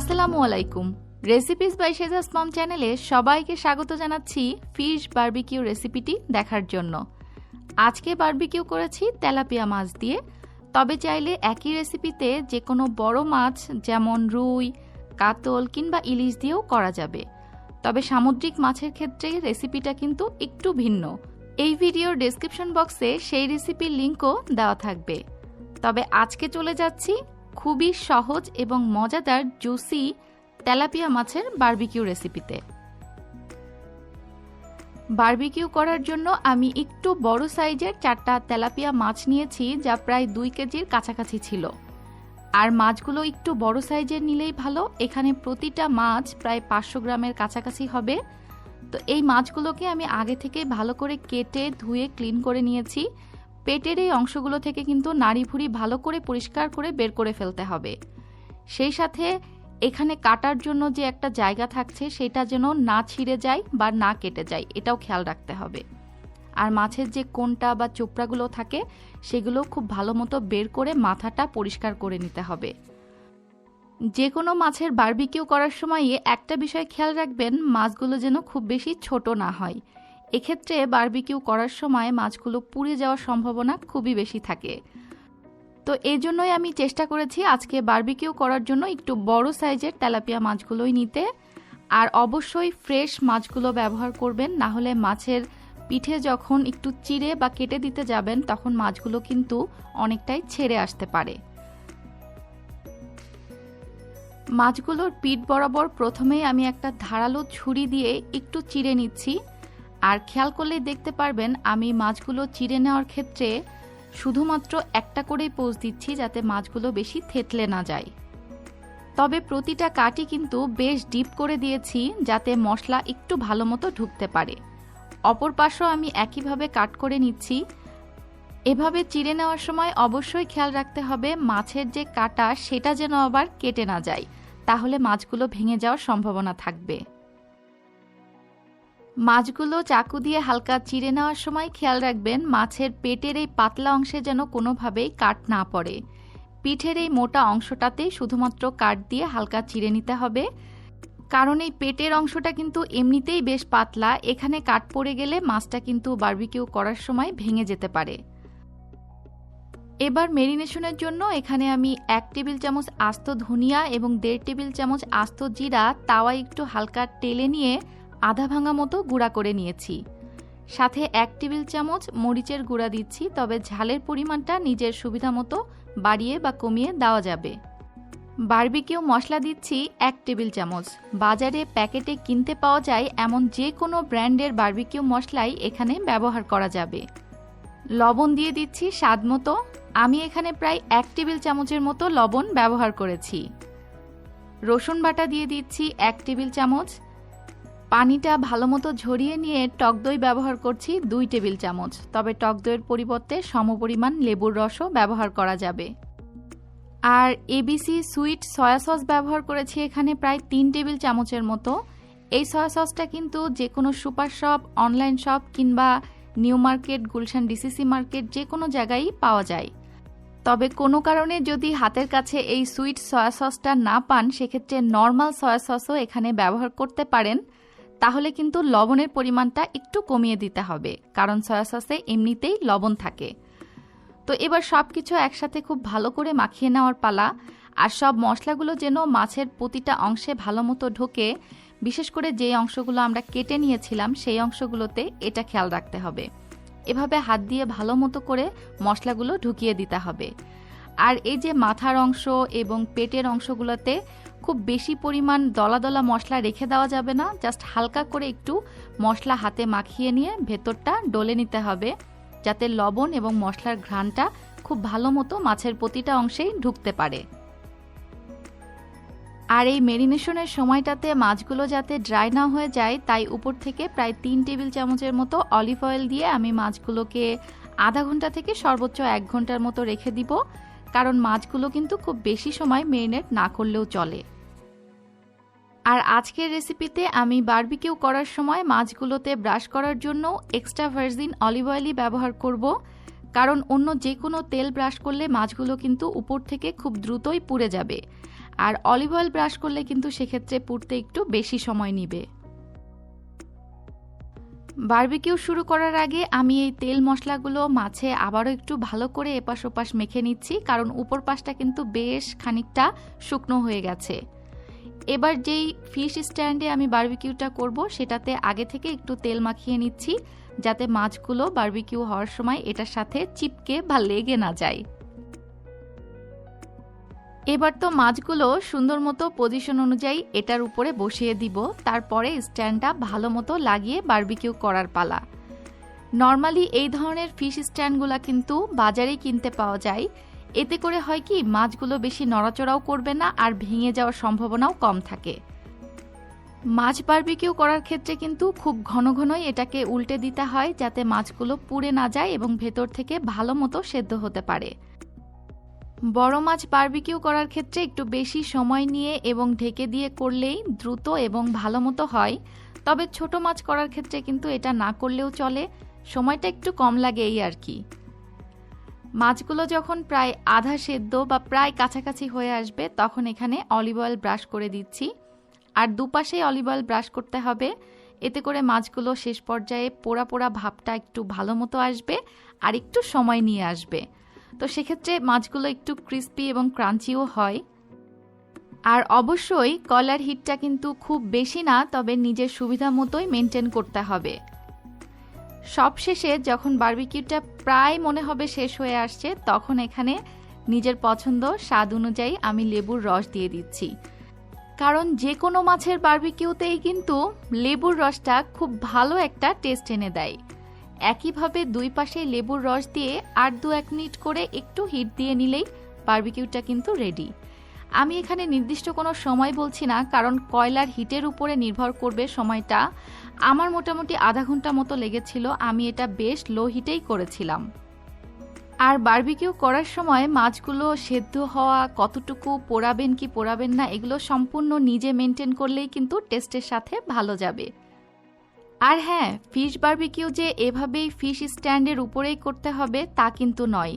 আসসালামু আলাইকুম। Recipes by শেজাস মম চ্যানেলে সবাইকে স্বাগত জানাচ্ছি ফিশ বারবিকিউ রেসিপিটি দেখার জন্য। আজকে বারবিকিউ করেছি তেলাপিয়া মাছ দিয়ে। তবে চাইলে একই রেসিপিতে যে কোনো বড় মাছ যেমন রুই, কাতল কিংবা ইলিশ দিয়েও করা যাবে। তবে সামুদ্রিক মাছের ক্ষেত্রে রেসিপিটা কিন্তু একটু ভিন্ন। এই ভিডিওর ডেসক্রিপশন বক্সে সেই রেসিপির লিঙ্কও দেওয়া থাকবে। তবে আজকে চলে যাচ্ছি খুবই সহজ এবং মজাদার জুসি তেলাপিয়া মাছের বার্বিকিউ রেসিপিতে। বার্বিকিউ করার জন্য আমি একটু বড় সাইজের চারটা তেলাপিয়া মাছ নিয়েছি যা প্রায় দুই কেজির কাছাকাছি ছিল। আর মাছগুলো একটু বড় সাইজের নিলেই ভালো, এখানে প্রতিটা মাছ প্রায় পাঁচশো গ্রামের কাছাকাছি হবে। তো এই মাছগুলোকে আমি আগে থেকে ভালো করে কেটে ধুয়ে ক্লিন করে নিয়েছি। পেটের এই অংশগুলো থেকে কিন্তু নাড়ি ভুড়ি ভালো করে পরিষ্কার করে বের করে ফেলতে হবে। সেই সাথে এখানে কাটার জন্য যে একটা জায়গা থাকছে, সেটা যেন না ছিঁড়ে যায় বা না কেটে যায়, এটাও খেয়াল রাখতে হবে। আর মাছের যে কোনটা বা চোপড়াগুলো থাকে, সেগুলো খুব ভালো মতো বের করে মাথাটা পরিষ্কার করে নিতে হবে। যে কোনো মাছের বারবিকিউ করার সময়ে একটা বিষয় খেয়াল রাখবেন, মাছগুলো যেন খুব বেশি ছোট না হয়। এক্ষেত্রে বারবিকিউ করার সময় মাছগুলো পুড়ে যাওয়ার সম্ভাবনা খুবই বেশি থাকে। তো এই জন্যই আমি চেষ্টা করেছি আজকে বারবিকিউ করার জন্য একটু বড় সাইজের তেলাপিয়া মাছগুলোই নিতে। আর অবশ্যই ফ্রেশ মাছগুলো ব্যবহার করবেন, না হলে মাছের পিঠে যখন একটু চিড়ে বা কেটে দিতে যাবেন, তখন মাছগুলো কিন্তু অনেকটাই ছেড়ে আসতে পারে। মাছগুলোর পিঠ বরাবর প্রথমেই আমি একটা ধারালো ছুরি দিয়ে একটু চিড়ে নিচ্ছি। আর খেয়াল করলেই দেখতে পারবেন আমি মাছগুলো চিড়ে নেওয়ার ক্ষেত্রে শুধুমাত্র একটা করেই পোজ দিচ্ছি যাতে মাছগুলো বেশি থেতলে না যায়। তবে প্রতিটা কাটি কিন্তু বেশ ডিপ করে দিয়েছি যাতে মশলা একটু ভালো মতো ঢুকতে পারে। অপর পাশও আমি একইভাবে কাট করে নিচ্ছি। এভাবে চিড়ে নেওয়ার সময় অবশ্যই খেয়াল রাখতে হবে মাছের যে কাটা সেটা যেন আবার কেটে না যায়, তাহলে মাছগুলো ভেঙে যাওয়ার সম্ভাবনা থাকবে। মাছগুলো চাকু দিয়ে হালকা চিড়ে নেওয়ার সময় খেয়াল রাখবেন, মাছের পেটের এই পাতলা অংশে যেন কোনোভাবেই কাট না পড়ে। পিঠের এই মোটা অংশটাতেই শুধুমাত্র কাট দিয়ে হালকা চিড়ে নিতে হবে, কারণ এই পেটের অংশটা কিন্তু এমনিতেই বেশ পাতলা, এখানে কাট পড়ে গেলে মাছটা কিন্তু বার্বিকিউ করার সময় ভেঙে যেতে পারে। এবার মেরিনেশনের জন্য এখানে আমি এক টেবিল চামচ আস্ত ধনিয়া এবং দেড় টেবিল চামচ আস্ত জিরা, তাওয়া একটু হালকা টেলে নিয়ে আধা ভাঙা মতো গুঁড়া করে নিয়েছি। সাথে এক টেবিল চামচ মরিচের গুঁড়া দিচ্ছি, তবে ঝালের পরিমাণটা নিজের সুবিধা মতো বাড়িয়ে বা কমিয়ে দেওয়া যাবে। বারবিকিউ মশলা দিচ্ছি এক টেবিল চামচ। বাজারে প্যাকেটে কিনতে পাওয়া যায় এমন যে কোনো ব্র্যান্ডের বার্বিকিউ মশলাই এখানে ব্যবহার করা যাবে। লবণ দিয়ে দিচ্ছি স্বাদ মতো। আমি এখানে প্রায় এক টেবিল চামচের মতো লবণ ব্যবহার করেছি। রসুন বাটা দিয়ে দিচ্ছি এক টেবিল চামচ। পানিটা ভালো মতো ঝরিয়ে নিয়ে টক দই ব্যবহার করছি দুই টেবিল চামচ। তবে টক দইয়ের পরিবর্তে সমপরিমাণ লেবুর রসও ব্যবহার করা যাবে। আর A B C sweet soy sauce ব্যবহার করেছি এখানে প্রায় তিন টেবিল চামচের মতো। এই সয়া সসটা কিন্তু যে কোনো সুপার শপ অনলাইন শপ কিংবা new market, Gulshan D C C market যে কোনো জায়গায় পাওয়া যায়। তবে কোনো কারণে যদি হাতের কাছে এই সুইট সয়া সসটা না পান, সেক্ষেত্রে নর্মাল সয়া সসও এখানে ব্যবহার করতে পারেন। তাহলে কিন্তু লবণের পরিমাণটা একটু কমিয়ে দিতে হবে, কারণ সয়া সসে এমনিতেই লবণ থাকে। তো এবার সব কিছু একসাথে খুব ভালো করে মাখিয়ে নেওয়ার পালা, আর সব মশলাগুলো যেন মাছের প্রতিটা অংশে ভালো মতো ঢোকে, বিশেষ করে যে অংশগুলো আমরা কেটে নিয়েছিলাম সেই অংশগুলোতে এটা খেয়াল রাখতে হবে। এভাবে হাত দিয়ে ভালো মতো করে মশলাগুলো ঢুকিয়ে দিতে হবে। আর এই যে মাথার অংশ এবং পেটের অংশগুলোতে খুব বেশি পরিমাণ দলা দলা মশলা রেখে দেওয়া যাবে না। জাস্ট হালকা করে একটু মশলা হাতে মাখিয়ে নিয়ে ভেতরটা ডলে নিতে হবে, যাতে লবণ এবং মশলার ঘ্রাণটা খুব ভালো মতো মাছের প্রতিটা অংশেই ঢুকতে পারে। আর এই মেরিনেশনের সময়টাতে মাছগুলো যাতে ড্রাই না হয়ে যায়, তাই উপর থেকে প্রায় তিন টেবিল চামচের মতো অলিভ অয়েল দিয়ে আমি মাছগুলোকে আধা ঘণ্টা থেকে সর্বোচ্চ এক ঘণ্টার মতো রেখে দিব। কারণ মাছগুলো কিন্তু খুব বেশি সময় মেরিনেট না করলেও চলে। আর আজকের রেসিপিতে আমি বারবিকিউ করার সময় মাছগুলোতে ব্রাশ করার জন্য এক্সট্রা ভার্জিন অলিভ অয়েলই ব্যবহার করব। কারণ অন্য যে কোনো তেল ব্রাশ করলে মাছগুলো কিন্তু উপর থেকে খুব দ্রুতই পুড়ে যাবে। আর অলিভ অয়েল ব্রাশ করলে কিন্তু সেক্ষেত্রে পুড়তে একটু বেশি সময় নিবে। বারবিকিউ শুরু করার আগে আমি এই তেল মশলাগুলো মাছে আবারও একটু ভালো করে এপাশ ওপাশ মেখে নিচ্ছি, কারণ উপর পাশটা কিন্তু বেশ খানিকটা শুকনো হয়ে গেছে। এবার যেই ফিশ স্ট্যান্ডে আমি বারবিকিউটা করব, সেটাতে আগে থেকে একটু তেল মাখিয়ে নিচ্ছি, যাতে মাছগুলো বারবিকিউ হওয়ার সময় এটার সাথে চিপকে বা লেগে না যায়। এবার তো মাছগুলো সুন্দর মতো পজিশন অনুযায়ী এটার উপরে বসিয়ে দিব, তারপরে স্ট্যান্ডটা ভালো মতো লাগিয়ে বারবিকিউ করার পালা। নর্মালি এই ধরনের ফিশ স্ট্যান্ডগুলো কিন্তু বাজারেই কিনতে পাওয়া যায়। এতে করে হয় কি, মাছগুলো বেশি নড়াচড়াও করবে না আর ভেঙে যাওয়ার সম্ভাবনাও কম থাকে। মাছ বারবিকিউ করার ক্ষেত্রে কিন্তু খুব ঘন ঘনই এটাকে উল্টে দিতে হয় যাতে মাছগুলো পুড়ে না যায় এবং ভেতর থেকে ভালো মতো সেদ্ধ হতে পারে। বড় মাছ বারবিকিউ করার ক্ষেত্রে একটু বেশি সময় নিয়ে এবং ঢেকে দিয়ে করলেই দ্রুত এবং ভালো মতো হয়। তবে ছোট মাছ করার ক্ষেত্রে কিন্তু এটা না করলেও চলে। সময়টা একটু কম লাগে এই আর কি। মাছগুলো যখন প্রায় আধা সেদ্ধ বা প্রায় কাছাকাছি হয়ে আসবে, তখন এখানে অলিভ অয়েল ব্রাশ করে দিচ্ছি। আর দুপাশেই অলিভ অয়েল ব্রাশ করতে হবে। এতে করে মাছগুলো শেষ পর্যায়ে পোড়া পোড়া ভাবটা একটু ভালো মতো আসবে আর একটু সময় নিয়ে আসবে। তো সেক্ষেত্রে মাছগুলো একটু ক্রিস্পি এবং ক্রাঞ্চিও হয়। আর অবশ্যই কলার হিটটা কিন্তু খুব বেশি না, তবে নিজের সুবিধা মতোই মেনটেন করতে হবে। সবশেষে যখন বার্বিকিউটা প্রায় মনে হবে শেষ হয়ে আসছে, তখন এখানে নিজের পছন্দ, স্বাদ অনুযায়ী আমি লেবুর রস দিয়ে দিচ্ছি। কারণ যে কোনো মাছের বার্বিকিউতেই কিন্তু লেবুর রসটা খুব ভালো একটা টেস্ট এনে দেয়। একইভাবে দুই পাশে লেবুর রস দিয়ে আর দু এক মিনিট করে একটু হিট দিয়ে নিলেই বার্বিকিউটা কিন্তু রেডি। আমি এখানে নির্দিষ্ট কোনো সময় বলছি না, কারণ কয়লার হিটের উপরে নির্ভর করবে সময়টা। আমার মোটামুটি আধা ঘণ্টা মতো লেগেছিল, আমি এটা বেশ লো হিটেই করেছিলাম। আর বার্বিকিউ করার সময় মাছগুলো সেদ্ধ হওয়া, কতটুকু পোড়াবেন কি পোড়াবেন না, এগুলো সম্পূর্ণ নিজে মেনটেন করলেই কিন্তু টেস্টের সাথে ভালো যাবে। আর হ্যাঁ ফিশ বারবিকিউ যে এভাবেই ফিশ স্ট্যান্ডের উপরেই করতে হবে, তা কিন্তু নয়।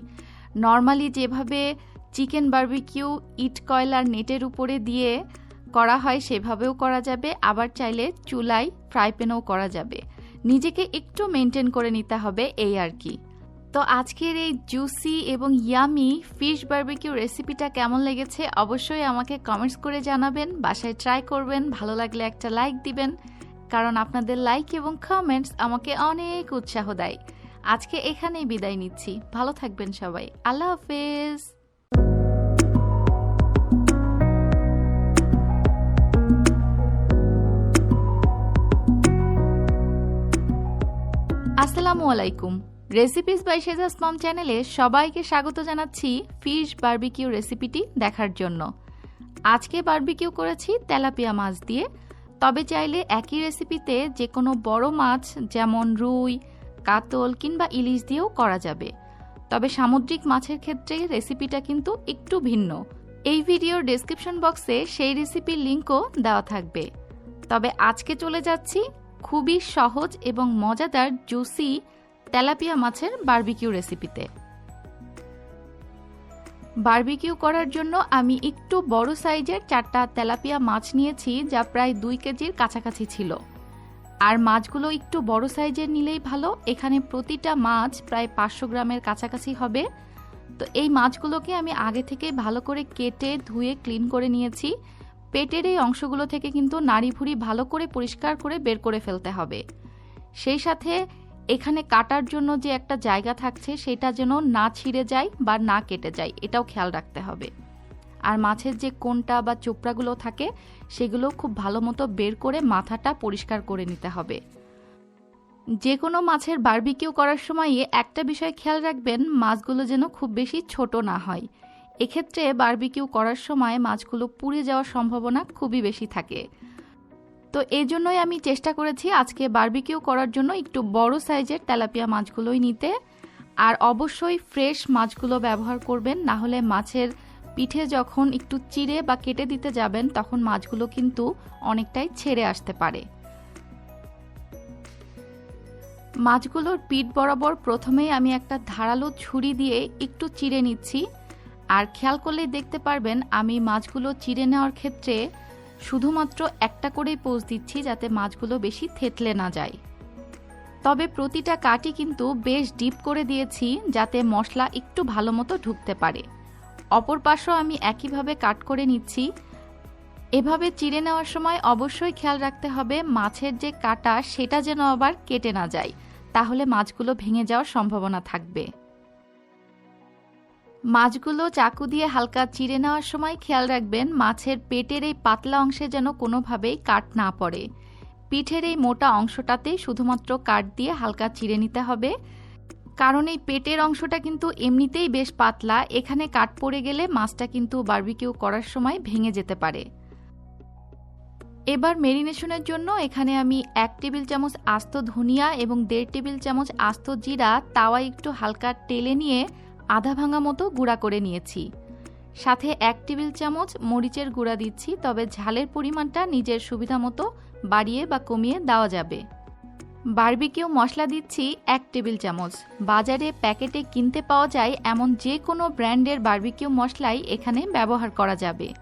নর্মালি যেভাবে চিকেন বার্বিকিউ, ইট কয়লার নেটের উপরে দিয়ে করা হয়, সেভাবেও করা যাবে। আবার চাইলে চুলায় ফ্রাই প্যানেও করা যাবে। নিজেকে একটু মেনটেন করে নিতে হবে, এই আর কি। তো আজকের এই জুসি এবং ইয়ামি ফিশ বার্বিকিউ রেসিপিটা কেমন লেগেছে অবশ্যই আমাকে কমেন্টস করে জানাবেন, বাসায় ট্রাই করবেন, ভালো লাগলে একটা লাইক দিবেন, কারণ আপনাদের লাইক এবং কমেন্টস আমাকে অনেক উৎসাহ দেয়। আজকে এখানেই বিদায় নিচ্ছি। ভালো থাকবেন সবাই। আল্লাহ হাফেজ। আসসালামু আলাইকুম। রেসিপিস বাই শেজাস মম চ্যানেলে সবাইকে স্বাগত জানাচ্ছি ফিশ বারবিকিউ রেসিপিটি দেখার জন্য। আজকে বারবিকিউ করেছি তেলাপিয়া মাছ দিয়ে। তবে চাইলে একই রেসিপিতে যে কোনো বড় মাছ যেমন রুই, কাতল কিংবা ইলিশ দিয়েও করা যাবে। তবে সামুদ্রিক মাছের ক্ষেত্রে রেসিপিটা কিন্তু একটু ভিন্ন। এই ভিডিওর ডেসক্রিপশন বক্সে সেই রেসিপির লিঙ্কও দেওয়া থাকবে। তবে আজকে চলে যাচ্ছি খুবই সহজ এবং মজাদার জুসি তেলাপিয়া মাছের বারবিকিউ রেসিপিতে। বারবিকিউ করার জন্য আমি একটু বড় সাইজের চারটা তেলাপিয়া মাছ নিয়েছি, যা প্রায় দুই কেজির কাছাকাছি ছিল। আর মাছগুলো একটু বড় সাইজের নিলেই ভালো, এখানে প্রতিটা মাছ প্রায় পাঁচশো গ্রামের কাছাকাছি হবে। তো এই মাছগুলোকে আমি আগে থেকে ভালো করে কেটে, ধুয়ে, ক্লিন করে নিয়েছি। পেটের এই অংশগুলো থেকে কিন্তু নাড়ি ভুড়ি ভালো করে পরিষ্কার করে বের করে ফেলতে হবে। সেই সাথে এখানে কাটার জন্য যে একটা জায়গা থাকছে, সেটা যেন না ছিঁড়ে যায় বা না কেটে যায়, এটাও খেয়াল রাখতে হবে। আর মাছের যে কোনটা বা চোপড়াগুলো থাকে, সেগুলো খুব ভালো মতো বের করে মাথাটা পরিষ্কার করে নিতে হবে। যে কোনো মাছের বারবিকিউ করার সময় একটা বিষয় খেয়াল রাখবেন, মাছগুলো যেন খুব বেশি ছোট না হয়। এক্ষেত্রে বারবিকিউ করার সময় মাছগুলো পুড়ে যাওয়ার সম্ভাবনা খুবই বেশি থাকে। তো এই জন্যই আমি চেষ্টা করেছি আজকে বারবিকিউ করার জন্য একটু বড় সাইজের তেলাপিয়া মাছগুলোই নিতে। আর অবশ্যই ফ্রেশ মাছগুলো ব্যবহার করবেন, না হলে মাছের পিঠে যখন একটু চিড়ে বা কেটে দিতে যাবেন, তখন মাছগুলো কিন্তু অনেকটাই ছেড়ে আসতে পারে। মাছগুলোর পিঠ বরাবর প্রথমেই আমি একটা ধারালো ছুরি দিয়ে একটু চিড়ে নিচ্ছি। আর খেয়াল করলেই দেখতে পারবেন, আমি মাছগুলো চিড়ে নেওয়ার ক্ষেত্রে শুধুমাত্র একটা করেই পোজ দিচ্ছি যাতে মাছগুলো বেশি থেতলে না যায়। তবে প্রতিটা কাটি কিন্তু বেশ ডিপ করে দিয়েছি যাতে মশলা একটু ভালো মতো ঢুকতে পারে। অপর পাশও আমি একইভাবে কাট করে নিচ্ছি। এভাবে চিড়ে নেওয়ার সময় অবশ্যই খেয়াল রাখতে হবে মাছের যে কাটা সেটা যেন আবার কেটে না যায়, তাহলে মাছগুলো ভেঙে যাওয়ার সম্ভাবনা থাকবে। মাছগুলো চাকু দিয়ে হালকা চিড়ে নেওয়ার সময় খেয়াল রাখবেন, মাছের পেটের এই পাতলা অংশে যেন কোনোভাবেই কাট না পড়ে। পিঠের এই মোটা অংশটাতেই শুধুমাত্র কাট দিয়ে হালকা চিড়ে নিতে হবে, কারণ এই পেটের অংশটা কিন্তু এমনিতেই বেশ পাতলা। এখানে কাট পড়ে গেলে মাছটা কিন্তু বারবিকিউ করার সময় ভেঙে যেতে পারে। এবার মেরিনেশনের জন্য এখানে আমি এক টেবিল চামচ আস্ত ধনিয়া এবং দেড় টেবিল চামচ আস্ত জিরা, তাওয়া একটু হালকা টেলে নিয়ে আধা ভাঙা মতো গুঁড়া করে নিয়েছি। সাথে এক টেবিল চামচ মরিচের গুঁড়া দিচ্ছি, তবে ঝালের পরিমাণটা নিজের সুবিধা মতো বাড়িয়ে বা কমিয়ে দেওয়া যাবে। বারবিকিউ মশলা দিচ্ছি এক টেবিল চামচ। বাজারে প্যাকেটে কিনতে পাওয়া যায় এমন যে কোনো ব্র্যান্ডের বারবিকিউ মশলাই এখানে ব্যবহার করা যাবে।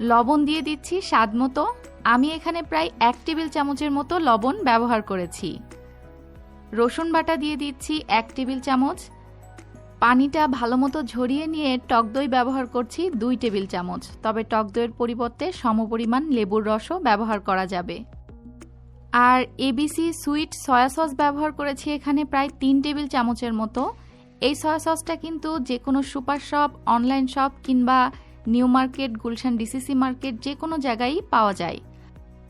লবণ দিয়ে দিচ্ছি স্বাদ মতো। আমি এখানে প্রায় এক টেবিল চামচের মতো লবণ ব্যবহার করেছি। রসুন বাটা দিয়ে দিচ্ছি এক টেবিল চামচ। পানিটা ভালো মতো ঝরিয়ে নিয়ে টক দই ব্যবহার করছি দুই টেবিল চামচ। তবে টক দইয়ের পরিবর্তে সমপরিমাণ লেবুর রসও ব্যবহার করা যাবে। আর A B C sweet soy sauce ব্যবহার করেছি এখানে প্রায় তিন টেবিল চামচের মতো। এই সয়া সসটা কিন্তু যে কোনো সুপার শপ, অনলাইন শপ কিংবা new market, Gulshan D C C market যে কোনো জায়গায় পাওয়া যায়।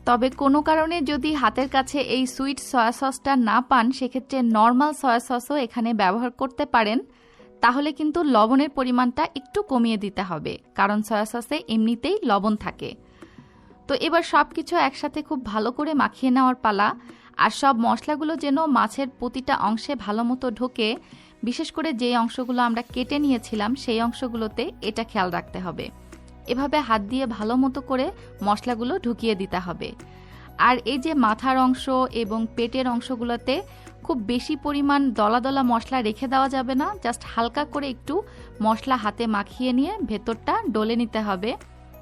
তবে কোনো কারণে যদি হাতের কাছে এই সুইট সয়া সসটা না পান, সেক্ষেত্রে নর্মাল সয়া সসও এখানে ব্যবহার করতে পারেন। তাহলে কিন্তু লবণের পরিমাণটা একটু কমিয়ে দিতে হবে, কারণ সয়া সসে এমনিতেই লবণ থাকে। তো এবার সব কিছু একসাথে খুব ভালো করে মাখিয়ে নেওয়ার পালা, আর সব মশলাগুলো যেন মাছের প্রতিটা অংশে ভালো মতো ঢোকে, বিশেষ করে যে অংশগুলো আমরা কেটে নিয়েছিলাম সেই অংশগুলোতে এটা খেয়াল রাখতে হবে। এভাবে হাত দিয়ে ভালো মতো করে মশলাগুলো ঢুকিয়ে দিতে হবে। আর এই যে মাথার অংশ এবং পেটের অংশগুলোতে খুব বেশি পরিমাণ দলা দলা মশলা রেখে দেওয়া যাবে না। জাস্ট হালকা করে একটু মশলা হাতে মাখিয়ে নিয়ে ভেতরটা ডলে নিতে হবে,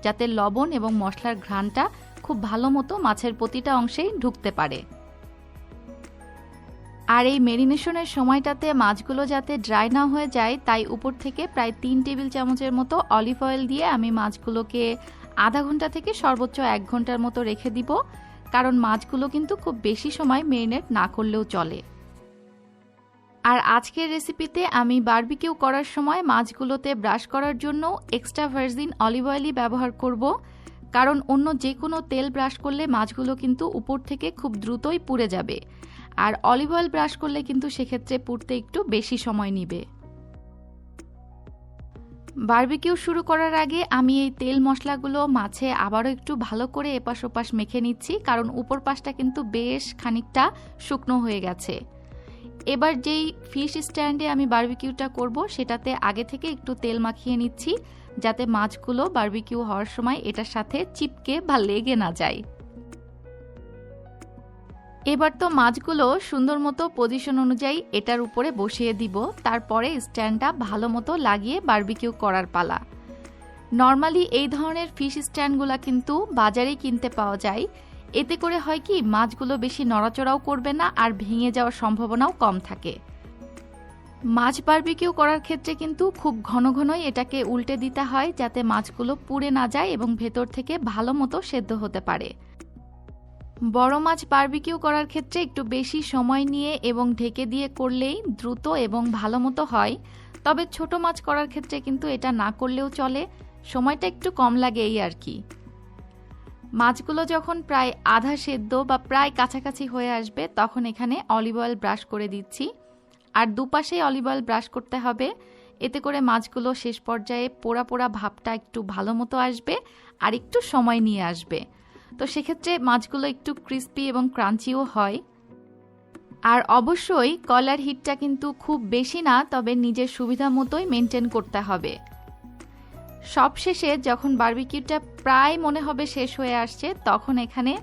যাতে লবণ এবং মশলার ঘ্রাণটা খুব ভালো মতো মাছের প্রতিটা অংশেই ঢুকতে পারে। আর এই মেরিনেশনের সময়টাতে মাছগুলো যাতে ড্রাই না হয়ে যায়, তাই উপর থেকে প্রায় তিন টেবিল চামচের মতো অলিভ অয়েল দিয়ে আমি মাছগুলোকে আধা ঘণ্টা থেকে সর্বোচ্চ এক ঘণ্টার মতো রেখে দিব। কারণ মাছগুলো কিন্তু খুব বেশি সময় মেরিনেট না করলেও চলে। আর আজকের রেসিপিতে আমি বারবিকিউ করার সময় মাছগুলোতে ব্রাশ করার জন্য এক্সট্রা ভার্জিন অলিভ অয়েলই ব্যবহার করব। কারণ অন্য যে কোনো তেল ব্রাশ করলে মাছগুলো কিন্তু উপর থেকে খুব দ্রুতই পুড়ে যাবে। আর অলিভ অয়েল ব্রাশ করলে কিন্তু সেক্ষেত্রে পুড়তে একটু বেশি সময় নিবে। বারবিকিউ শুরু করার আগে আমি এই তেল মশলাগুলো মাছে আবারও একটু ভালো করে এপাশ ওপাশ মেখে নিচ্ছি, কারণ উপর পাশটা কিন্তু বেশ খানিকটা শুকনো হয়ে গেছে। এবার যেই ফিশ স্ট্যান্ডে আমি বারবিকিউটা করব, সেটাতে আগে থেকে একটু তেল মাখিয়ে নিচ্ছি, যাতে মাছগুলো বারবিকিউ হওয়ার সময় এটার সাথে চিপকে বা লেগে না যায়। এবার তো মাছগুলো সুন্দর মতো পজিশন অনুযায়ী এটার উপরে বসিয়ে দিব, তারপরে স্ট্যান্ডটা ভালো মতো লাগিয়ে বারবিকিউ করার পালা। নর্মালি এই ধরনের ফিশ স্ট্যান্ডগুলো কিন্তু বাজারেই কিনতে পাওয়া যায়। এতে করে হয় কি, মাছগুলো বেশি নড়াচড়াও করবে না আর ভেঙে যাওয়ার সম্ভাবনাও কম থাকে। মাছ বারবিকিউ করার ক্ষেত্রে কিন্তু খুব ঘন ঘনই এটাকে উল্টে দিতে হয় যাতে মাছগুলো পুড়ে না যায় এবং ভেতর থেকে ভালো মতো সেদ্ধ হতে পারে। বড় মাছ বারবিকিউ করার ক্ষেত্রে একটু বেশি সময় নিয়ে এবং ঢেকে দিয়ে করলেই দ্রুত এবং ভালো মতো হয়। তবে ছোট মাছ করার ক্ষেত্রে কিন্তু এটা না করলেও চলে। সময়টা একটু কম লাগে এই আর কি। মাছগুলো যখন প্রায় আধা সেদ্ধ বা প্রায় কাছাকাছি হয়ে আসবে, তখন এখানে অলিভ অয়েল ব্রাশ করে দিচ্ছি। আর দুপাশেই অলিভ অয়েল ব্রাশ করতে হবে। এতে করে মাছগুলো শেষ পর্যায়ে পোড়া পোড়া ভাবটা একটু ভালো মতো আসবে আর একটু সময় নিয়ে আসবে। তো সেক্ষেত্রে মাছগুলো একটু ক্রিস্পি এবং ক্রাঞ্চিও হয়। আর অবশ্যই কলার হিটটা কিন্তু খুব বেশি না, তবে নিজের সুবিধা মতোই মেনটেন করতে হবে। সবশেষে যখন বার্বিকিউটা প্রায় মনে হবে শেষ হয়ে আসছে, তখন এখানে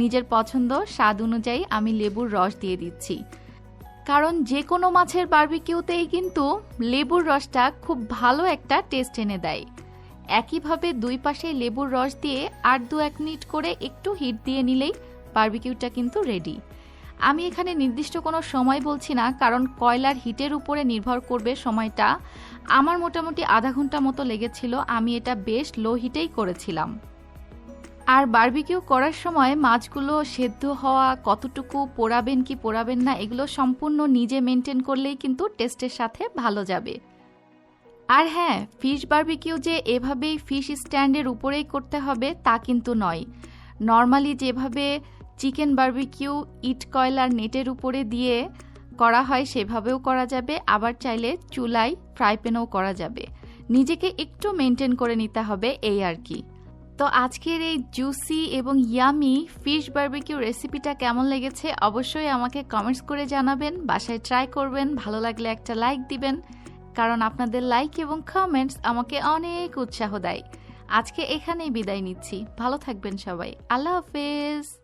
নিজের পছন্দ, স্বাদ অনুযায়ী আমি লেবুর রস দিয়ে দিচ্ছি। কারণ যে কোনো মাছের বারবিকিউতেই কিন্তু লেবুর রসটা খুব ভালো একটা টেস্ট এনে দেয়। একইভাবে দুই পাশে লেবুর রস দিয়ে আর দু এক মিনিট করে একটু হিট দিয়ে নিলেই বারবিকিউটা কিন্তু রেডি আমি এখানে নির্দিষ্ট কোনো সময় বলছি না, কারণ কয়লার হিটের উপরে নির্ভর করবে সময়টা। আমার মোটামুটি আধা ঘণ্টা মতো লেগেছিল, আমি এটা বেশ লো হিটেই করেছিলাম। আর বার্বিকিউ করার সময় মাছগুলো সেদ্ধ হওয়া কতটুকু পোড়াবেন কি পোড়াবেন না, এগুলো সম্পূর্ণ নিজে মেনটেন করলেই কিন্তু টেস্টের সাথে ভালো যাবে। আর হ্যাঁ ফিশ বারবিকিউ যে এভাবেই ফিশ স্ট্যান্ডের উপরেই করতে হবে তা কিন্তু নয়। নর্মালি যেভাবে চিকেন বার্বিকিউ, ইট কয়লার নেটের উপরে দিয়ে করা হয় সেভাবেও করা যাবে, আবার চাইলে চুলায় ফ্রাই প্যানেও করা যাবে। নিজেকে একটু মেনটেন করে নিতে হবে এই আর কি। তো আজকের এই জুসি এবং ইয়ামি ফিশ বার্বিকিউ রেসিপিটা কেমন লেগেছে অবশ্যই আমাকে কমেন্টস করে জানাবেন, বাসায় ট্রাই করবেন, ভালো লাগলে একটা লাইক দিবেন, কারণ আপনাদের লাইক এবং কমেন্টস আমাকে অনেক উৎসাহ দেয়। আজকে এখানেই বিদায় নিচ্ছি, ভালো থাকবেন সবাই, আল্লাহ হাফেজ।